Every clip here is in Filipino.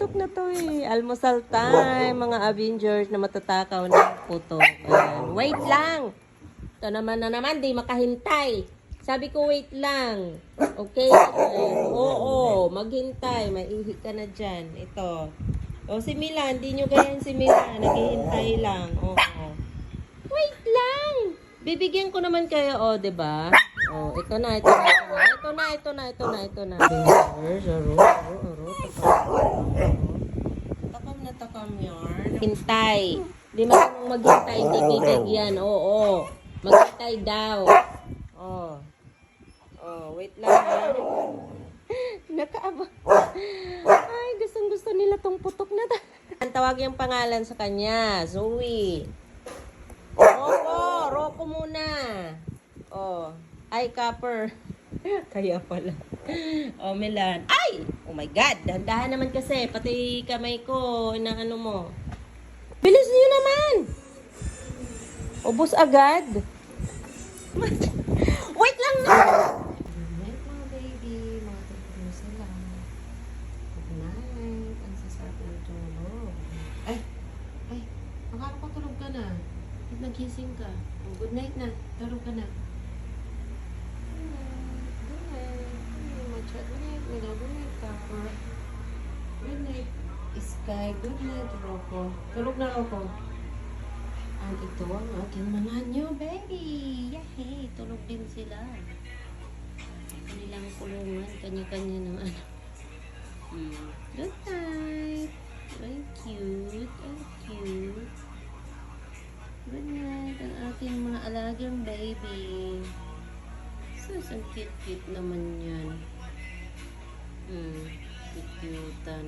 putok na to eh. Almusal time, mga Avengers na matatakaw ng putok. Ayan. Wait lang! Ito naman na naman, di makahintay. Sabi ko, wait lang. Okay? Ayan. Oo, maghintay. Maihi ka na dyan. Ito. O, si Milan, di nyo ganyan si Milan. Naghihintay lang. Oo. Wait lang! Bibigyan ko naman kayo, o, oh, ba? Oh, ito na, ito na, ito na. Ito na, ito na, ito na, ito na. Avengers, aro, aro, aro, takam. Na takam yarn. Hintay. Di marunong maghintay, hindi bibigyan. Oo, Maghintay daw. Oh. Oh, wait lang ha. Nakaaba. Ay, gustong gusto nila tong putok na. Ang tawag yung pangalan sa kanya, Zoe. Ay copper. Kaya pala. Oh, Milan. Ay! Oh my God! Dahan-dahan naman kasi. Pati kamay ko, na ano mo. Bilis niyo naman! Ubus agad. Wait lang na! Good baby. Mga tulog sila. Good night. Tulog. Ay! Ay! Akala ko tulog ka na. Nagising ka? Oh, good night na. Tulog ka na. Good night. Good night. Ay, Machat. Good night. Mila. Copper. Good night, Sky. Good night, Rocco. Tulog na, Rocco. Ang ito ang aking mga nyo, baby. Yahey! Tulog din sila. Kanilang kulungan. Kanya-kanya ng ano. Hmm. Good night. Ay, cute. Ay, cute. Good night, ang aking mga alagang baby. Sus, ang cute-cute naman yan. Hmm, cute-cutean.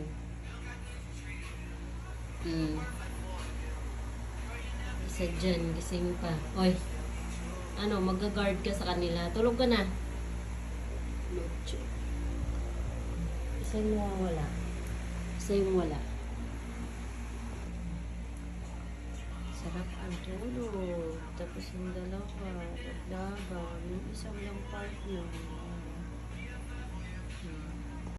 Hmm. Isa dyan, gising pa. Oy, ano, mag-guard ka sa kanila. Tulog ka na. Lucho. Isa yung wala. Isa yung wala. Sarap ang tulog. Tapos yung dalawa, dagdagan. Yung isang lang partner.